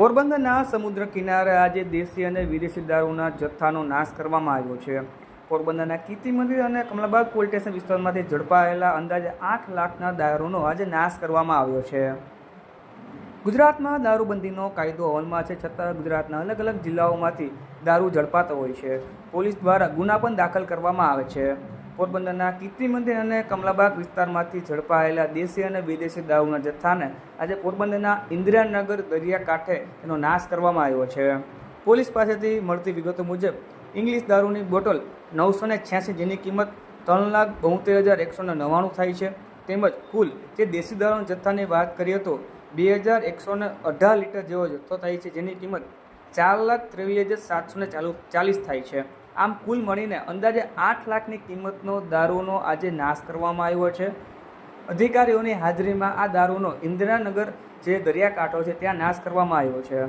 પોરબંદરના સમુદ્ર કિનારે આજે દેશી અને વિદેશી દારૂના જથ્થાનો નાશ કરવામાં આવ્યો છે. પોરબંદરના કીર્તિ મંદિર અને કમલાબાગ પોલીસ સ્ટેશન વિસ્તારમાંથી ઝડપાયેલા અંદાજે આઠ લાખના દારૂનો આજે નાશ કરવામાં આવ્યો છે. ગુજરાતમાં દારૂબંધીનો કાયદો અમલમાં છે છતાં ગુજરાતના અલગ અલગ જિલ્લાઓમાંથી દારૂ ઝડપાતો હોય છે. પોલીસ દ્વારા ગુના પણ દાખલ કરવામાં આવે છે. પોરબંદરના કીર્તિ મંદિર અને કમલાબાગ વિસ્તારમાંથી ઝડપાયેલા દેશી અને વિદેશી દારૂના જથ્થાને આજે પોરબંદરના ઇન્દિરાનગર દરિયાકાંઠે એનો નાશ કરવામાં આવ્યો છે. પોલીસ પાસેથી મળતી વિગતો મુજબ, ઇંગ્લિશ દારૂની બોટલ નવસો ને છ્યાસી જેની કિંમત ત્રણ લાખ બોતેર હજાર એકસો ને નવ્વાણું થાય છે. તેમજ કુલ જે દેશી દારૂના જથ્થાની વાત કરીએ તો બે હજાર એકસો ને અઢાર લીટર જેવો જથ્થો થાય છે જેની કિંમત ચાર લાખ ત્રેવીસ હજાર સાતસો ને ચાલુ ચાલીસ થાય છે. આમ કુલ મળીને અંદાજે આઠ લાખની કિંમતનો દારૂનો આજે નાશ કરવામાં આવ્યો છે. અધિકારીઓની હાજરીમાં આ દારૂનો ઇન્દિરાનગર જે દરિયાકાંઠો છે, ત્યાં નાશ કરવામાં આવ્યો છે.